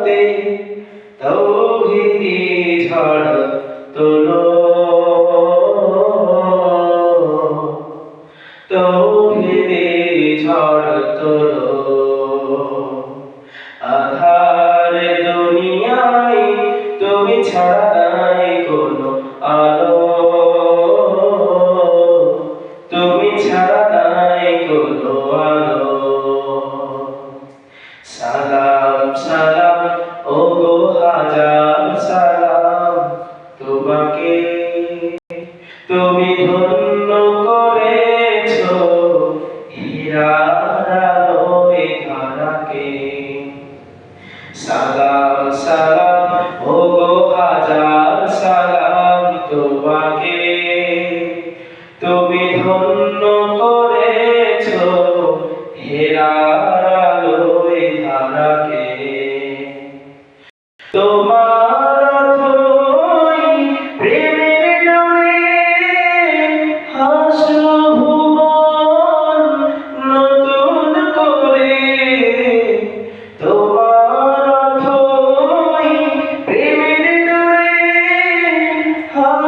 ঘোচাতে তৌহিদি ঝড় তোলো। তৌহিদি ঝড় তোলো। আধার দুনিয়ায় তুমি ছাড়া তুমি ধন্য করেছ হীরার আলোয় ধারাকে সালাম সালাম ধারাকে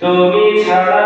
তুমি ছাড়া